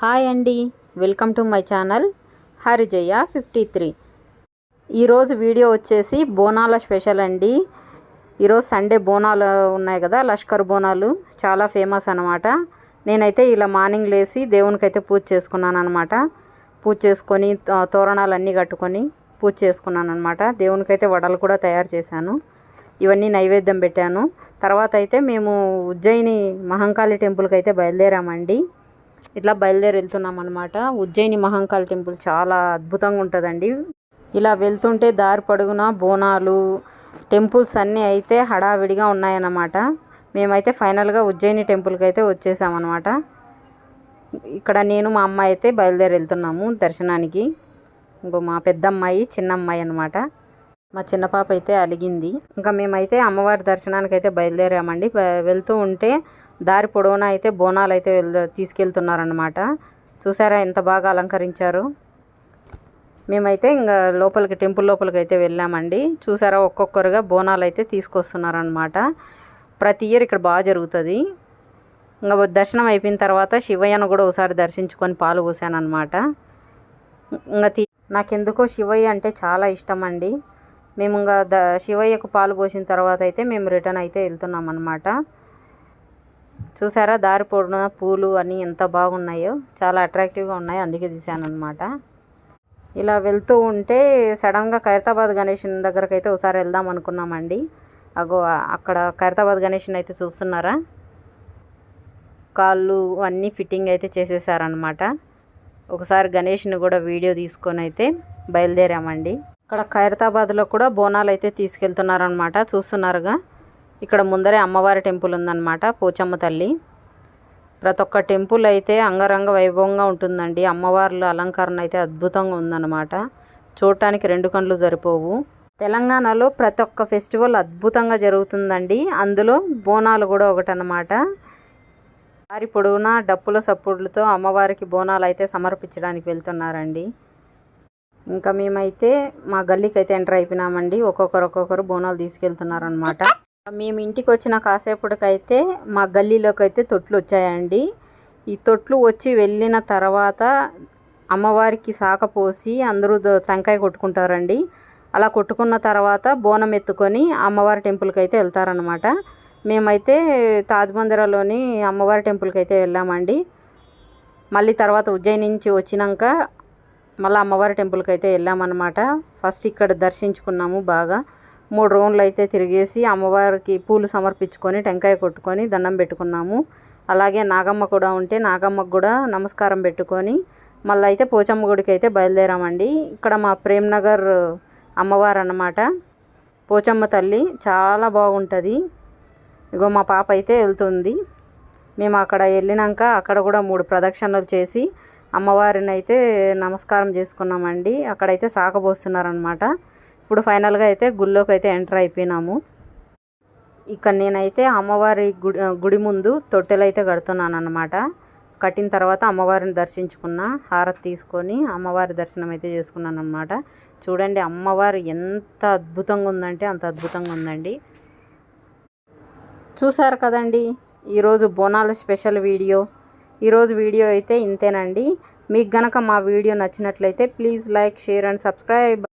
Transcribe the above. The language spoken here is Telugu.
హాయ్ అండి. Welcome to my channel Harijaya fifty three. ఈరోజు వీడియో వచ్చేసి బోనాల స్పెషల్ అండి. ఈరోజు సండే బోనాలు ఉన్నాయి కదా లష్కర్ బోనాలు. చాలా ఫేమస్ అనమాట నేనైతే ఇలా మార్నింగ్ లేచి దేవునికైతే పూజ చేసుకున్నాను అనమాట పూజ చేసుకొని తోరణాలన్నీ కట్టుకొని పూజ చేసుకున్నాను అనమాట దేవునికైతే వడలు కూడా తయారు చేశాను. ఇవన్నీ నైవేద్యం పెట్టాను. తర్వాత అయితే మేము ఉజ్జయిని మహంకాళి టెంపుల్కి అయితే బయలుదేరామండి. ఇట్లా బయలుదేరి వెళ్తున్నాం అనమాట ఉజ్జయిని మహంకాళి టెంపుల్ చాలా అద్భుతంగా ఉంటుందండి. ఇలా వెళ్తుంటే దారి పొడుగున బోనాలు టెంపుల్స్ అన్నీ అయితే హడావిడిగా ఉన్నాయన్నమాట. మేమైతే ఫైనల్గా ఉజ్జయిని టెంపుల్కి అయితే వచ్చేసామన్నమాట. ఇక్కడ నేను మా అమ్మాయి అయితే బయలుదేరి వెళ్తున్నాము దర్శనానికి. ఇంకో మా పెద్దమ్మాయి చిన్నమ్మాయి చిన్న అమ్మాయి అనమాట మా చిన్న పాప అయితే అలిగింది. ఇంకా మేమైతే అమ్మవారి దర్శనానికి అయితే బయలుదేరామండి వెళ్తూ ఉంటే దారి పొడవునా అయితే బోనాలు అయితే తీసుకెళ్తున్నారనమాట చూసారా ఎంత బాగా అలంకరించారు. మేమైతే ఇంకా లోపలికి టెంపుల్ లోపలికి అయితే వెళ్ళామండి. చూసారా ఒక్కొక్కరుగా బోనాలు అయితే తీసుకొస్తున్నారనమాట ప్రతి ఇయర్ ఇక్కడ బాగా జరుగుతుంది. ఇంకా దర్శనం అయిపోయిన తర్వాత శివయ్యను కూడా ఒకసారి దర్శించుకొని పాలు పోసానమాట ఇంకా నాకెందుకో శివయ్య అంటే చాలా ఇష్టం అండి మేము ఇంకా ద శివయ్యకు పాలు పోసిన తర్వాత అయితే మేము రిటర్న్ అయితే వెళ్తున్నాం అనమాట చూసారా దారి పొడిన పూలు అన్నీ ఎంత బాగున్నాయో చాలా అట్రాక్టివ్గా ఉన్నాయి అందుకే తీసాను అనమాట ఇలా వెళ్తూ ఉంటే సడన్గా ఖైరతాబాద్ గణేషన్ దగ్గరకు అయితే ఒకసారి వెళ్దాం అనుకున్నామండి. అగో అక్కడ ఖైరతాబాద్ గణేషన్ అయితే చూస్తున్నారా? కాళ్ళు అన్నీ ఫిట్టింగ్ అయితే చేసేసారనమాట ఒకసారి గణేష్ని కూడా వీడియో తీసుకొని అయితే బయలుదేరామండి. ఇక్కడ ఖైరతాబాద్లో కూడా బోనాలు అయితే తీసుకెళ్తున్నారనమాట చూస్తున్నారుగా. ఇక్కడ ముందరే అమ్మవారి టెంపుల్ ఉందన్నమాట పోచమ్మ తల్లి. ప్రతి ఒక్క టెంపుల్ అయితే అంగరంగ వైభవంగా ఉంటుందండి. అమ్మవార్ల అలంకరణ అయితే అద్భుతంగా ఉందన్నమాట. చూడటానికి రెండు కళ్ళు సరిపోవు. తెలంగాణలో ప్రతి ఒక్క ఫెస్టివల్ అద్భుతంగా జరుగుతుందండి. అందులో బోనాలు కూడా ఒకటనమాట వారి పొడవునా డప్పుల సప్పుడులతో అమ్మవారికి బోనాలు అయితే సమర్పించడానికి వెళ్తున్నారండి. ఇంకా మేమైతే మా గల్లీకి అయితే ఎంటర్ అయిపోయినామండి. ఒక్కొక్కరు ఒక్కొక్కరు బోనాలు తీసుకెళ్తున్నారనమాట మేము ఇంటికి వచ్చిన కాసేపటికైతే మా గల్లీలోకి అయితే తొట్లు వచ్చాయండి ఈ తొట్లు వచ్చి వెళ్ళిన తర్వాత అమ్మవారికి సాక పోసి అందరూ ద- టెంకాయ కొట్టుకుంటారండి. అలా కొట్టుకున్న తర్వాత బోనం ఎత్తుకొని అమ్మవారి టెంపుల్కి అయితే వెళ్తారనమాట మేమైతే తాజ్ మందిరాలోని అమ్మవారి టెంపుల్కి అయితే వెళ్ళామండి. మళ్ళీ తర్వాత ఉజ్జయిన్ నుంచి వచ్చినాక మళ్ళీ అమ్మవారి టెంపుల్కి అయితే వెళ్ళామన్నమాట. ఫస్ట్ ఇక్కడ దర్శించుకున్నాము బాగా. మూడు రౌండ్లు అయితే తిరిగేసి అమ్మవారికి పూలు సమర్పించుకొని టెంకాయ కొట్టుకొని దండం పెట్టుకున్నాము. అలాగే నాగమ్మ కూడా ఉంటే నాగమ్మకు కూడా నమస్కారం పెట్టుకొని మళ్ళీ అయితే పోచమ్మ గుడికి అయితే బయలుదేరామండి. ఇక్కడ మా ప్రేమ్నగర్ అమ్మవారు అన్నమాట పోచమ్మ తల్లి చాలా బాగుంటుంది. ఇగో మా పాప అయితే వెళ్తుంది. మేము అక్కడ వెళ్ళినాక అక్కడ కూడా మూడు ప్రదక్షిణలు చేసి అమ్మవారిని అయితే నమస్కారం చేసుకున్నామండి. అక్కడైతే సాకబోస్తున్నారనమాట ఇప్పుడు ఫైనల్గా అయితే గుళ్ళోకి అయితే ఎంటర్ అయిపోయినాము. ఇక్కడ నేనైతే అమ్మవారి గుడి గుడి ముందు తొట్టెలు అయితే కడుతున్నాను అనమాట కట్టిన తర్వాత అమ్మవారిని దర్శించుకున్న హారతి తీసుకొని అమ్మవారి దర్శనం అయితే చేసుకున్నాను అనమాట చూడండి అమ్మవారు ఎంత అద్భుతంగా ఉందంటే అంత అద్భుతంగా ఉందండి. చూసారు కదండి ఈరోజు బోనాల స్పెషల్ వీడియో. ఈరోజు వీడియో అయితే ఇంతేనండి. మీకు గనక మా వీడియో నచ్చినట్లయితే please like share and subscribe.